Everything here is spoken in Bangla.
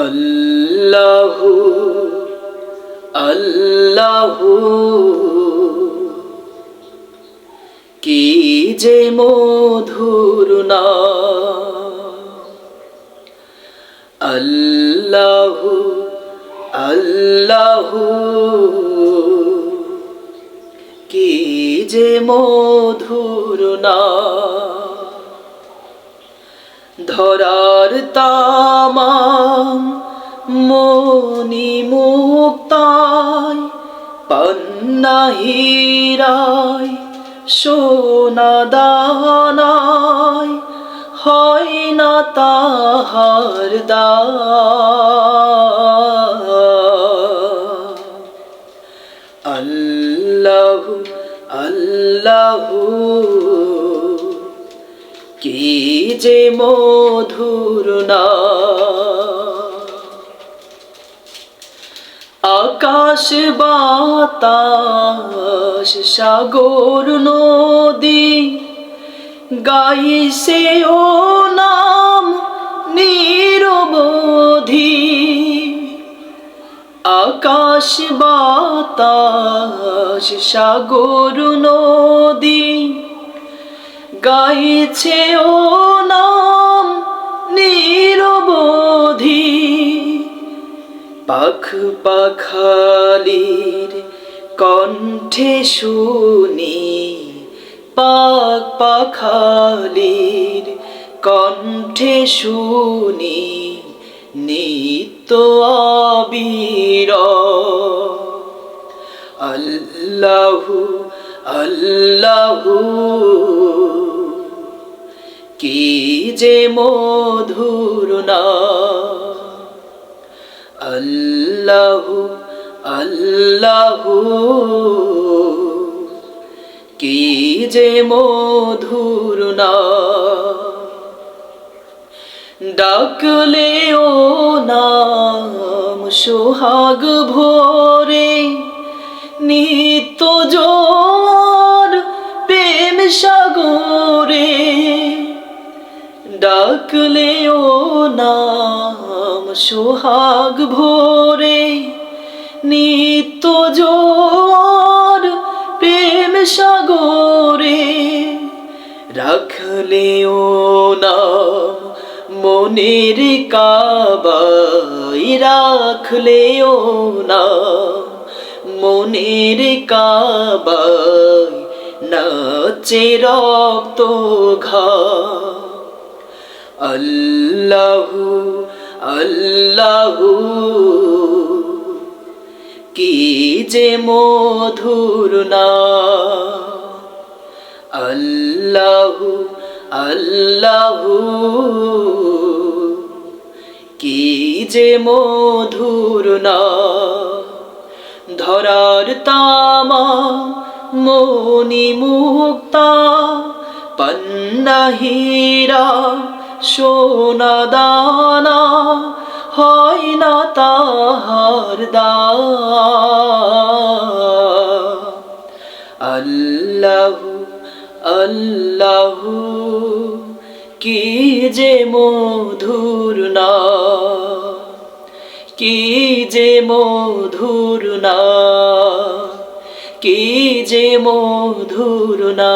আল্লাহু আল্লাহু। কি যে মধুর না আল্লাহু আল্লাহু। কি যে মধুর না ধরার তামাম মনি মুক্তায় পন্নাহিরায় সোনা দানায় হয় না তাহার দা আল্লাহু আল্লাহু, কি যে মধুর না আকাশ, বাতাস, সাগর, নদী গাইছে ও নাম নিরবধি। আকাশ, বাতাস, সাগর, নদী গাইছে ও নাম নিরবধি পাখ পাখালির কণ্ঠে শুনি পাক পাখালির কণ্ঠে শুনি নিত্য আবির। আল্লাহু আল্লাহু, কি যে মধুর না আল্লাহু আল্লাহু। কি যে মধুর না ডাকলে ও নাম সোহাগ ভোরে, নিত্য জোর প্রেম সাগরে। ডাকলে ও নাম সোহাগ ভোরে, নিত্য জোর প্রেম সাগরে। রাখলে ও নাম মনের কাবাই রাখলে ও নাম মনের কাবাই নাচে রক্ত ঘা আল্লাহু আল্লাহু। কি যে মধুর না আল্লাহু আল্লাহু। কি যে মধুর না ধরার তামা মনি মুক্তা পন্নাহীরা সোনা দানা হয় না তাহার আল্লাহু আল্লাহু, কি যে মধুর না কি যে মধুর না কি যে মধুর না